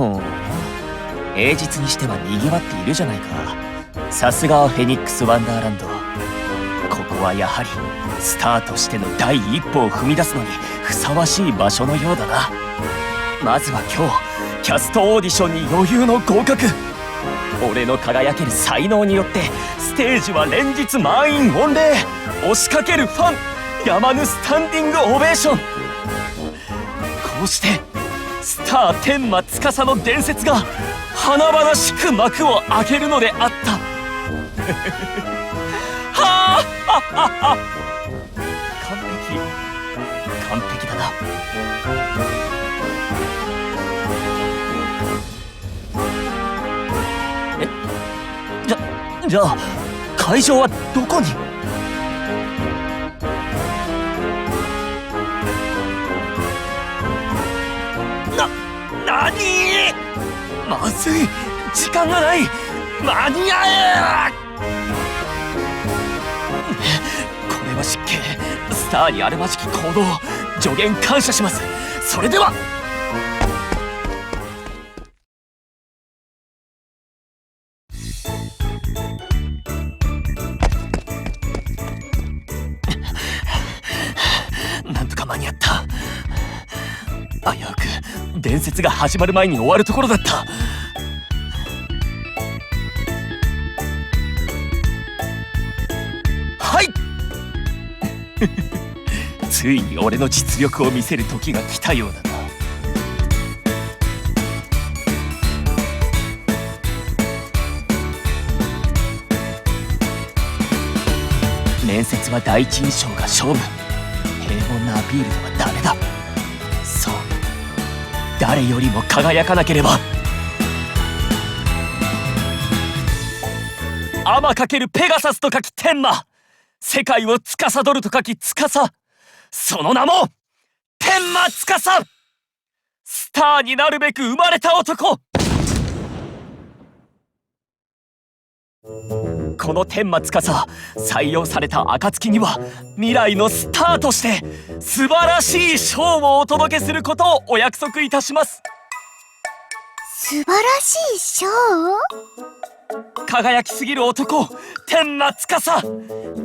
ほう。平日にしては賑わっているじゃないか。さすがはフェニックス・ワンダーランド。ここはやはりスターとしての第一歩を踏み出すのにふさわしい場所のようだな。まずは今日キャストオーディションに余裕の合格。俺の輝ける才能によってステージは連日満員御礼。押しかけるファンやまぬスタンディングオベーション。こうしてスター天馬司の伝説が華々しく幕を開けるのであった。はあ。完璧。完璧だな。え？じゃじゃあ会場はどこに？な何？まずい。時間がない。間に合え。これは失敬。スターにあるまじき行動。助言感謝します。それでは。なんとか間に合った。危うく。伝説が始まる前に終わるところだった。はい。ついに俺の実力を見せる時が来たようだな。面接は第一印象が勝負。平凡なアピールでは誰よりも輝かなければ。アマ×ペガサスと書き天魔。世界を司ると書き司。その名も天魔司。スターになるべく生まれた男。この天馬司採用された暁には未来のスターとして素晴らしいショーをお届けすることをお約束いたします。素晴らしいショー輝きすぎる男天馬司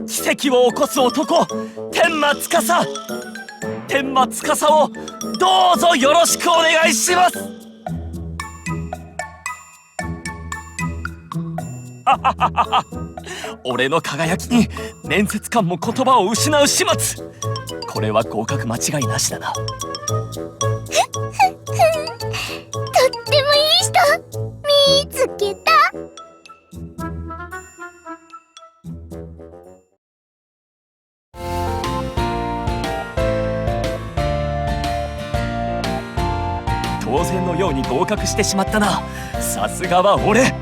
奇跡を起こす男天馬司天馬司をどうぞよろしくお願いします。俺の輝きに面接官も言葉を失う始末。これは合格間違いなしだな。とってもいい人。見つけた。当然のように合格してしまったな。さすがは俺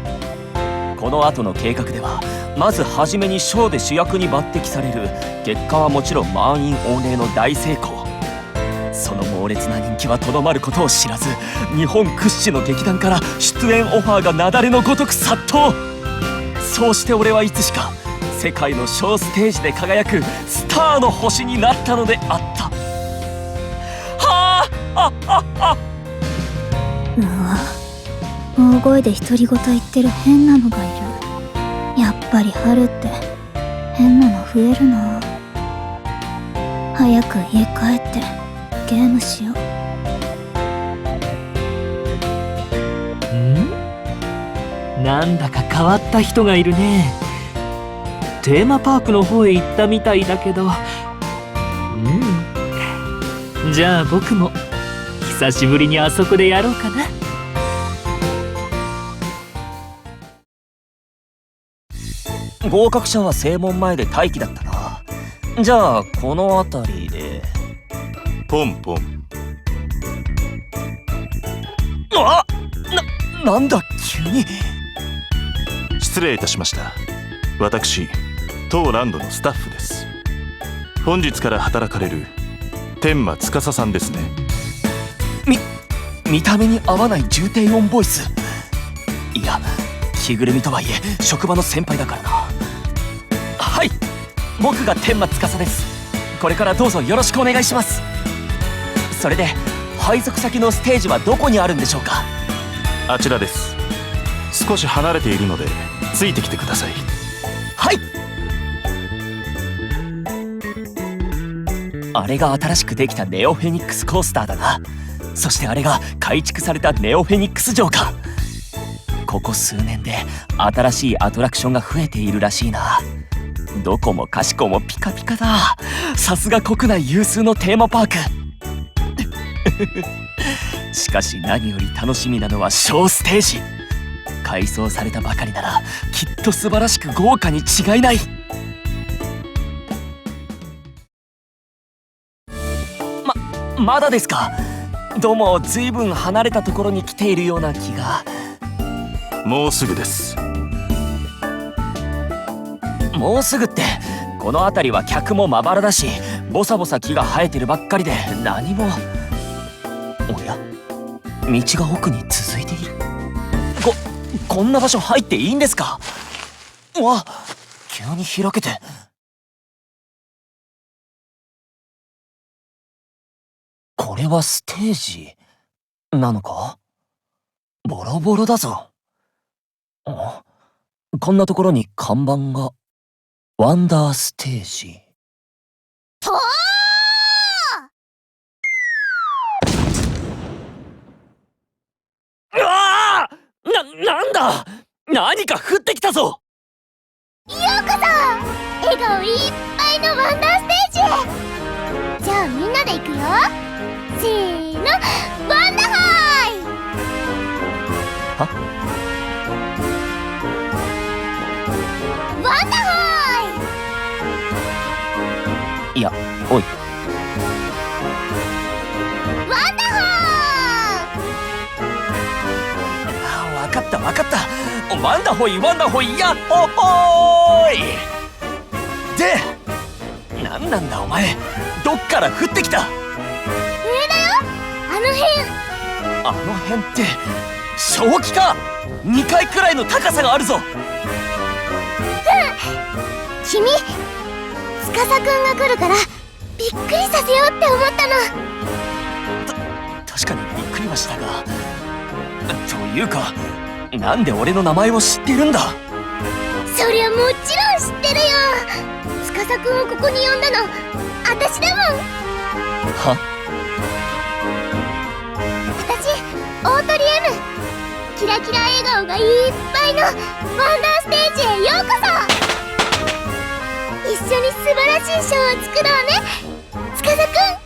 この後の計画ではまず初めにショーで主役に抜擢される結果はもちろん満員御礼の大成功その猛烈な人気はとどまることを知らず日本屈指の劇団から出演オファーが雪崩のごとく殺到。そうして俺はいつしか世界のショーステージで輝くスターの星になったのであった。はああああ。うわ大声で独り言言ってる変なのがいる。やっぱり春って変なの増えるな。早く家帰ってゲームしよう。ん？なんだか変わった人がいるね。テーマパークの方へ行ったみたいだけど。うん。じゃあ僕も久しぶりにあそこでやろうかな。合格者は正門前で待機だったな。じゃあこの辺りで。ポンポン。あななんだ急に。失礼いたしました。私当ランドのスタッフです。本日から働かれる天馬司さんですね。み見た目に合わない重低音ボイス。いや着ぐるみとはいえ職場の先輩だからな。はい僕が天馬司です。これからどうぞよろしくお願いします。それで配属先のステージはどこにあるんでしょうか？あちらです。少し離れているのでついてきてください。はい。あれが新しくできたネオフェニックスコースターだな。そしてあれが改築されたネオフェニックス城かここ数年で新しいアトラクションが増えているらしいな。どこもかしこもピカピカだ。さすが国内有数のテーマパーク。しかし何より楽しみなのはショーステージ。改装されたばかりならきっと素晴らしく豪華に違いない。ままだですか？どうも随分離れたところに来ているような気が。もうすぐです。もうすぐってこの辺りは客もまばらだしボサボサ木が生えてるばっかりで何も。おや？道が奥に続いている。ここんな場所入っていいんですか？わ急に開けて。これはステージなのか？ボロボロだぞ。あこんなところに看板が。ワンダーステージ。とうわあ！な、なんだ？何か降ってきたぞ！ようこそ！笑顔いっぱいのワンダーステージへ！じゃあみんなで行くよ。せーの！ワンおい。イワンダハあわかったわかった。ワンダホイワンダホイヤッホッホーいで何なんだお前。どっから降ってきた？ー上だよ。あの辺。あの辺って正気か？2階くらいの高さがあるぞ。君司くんが来るからびっくりさせようって思ったの。確かにびっくりはしたが。というかなんで俺の名前を知ってるんだ？そりゃもちろん知ってるよ。司くんをここに呼んだの私だもん。は？私オートリ M キラキラ笑顔がいっぱいのワンダーステージへようこそ。一緒に素晴らしいショーを作ろうね司くん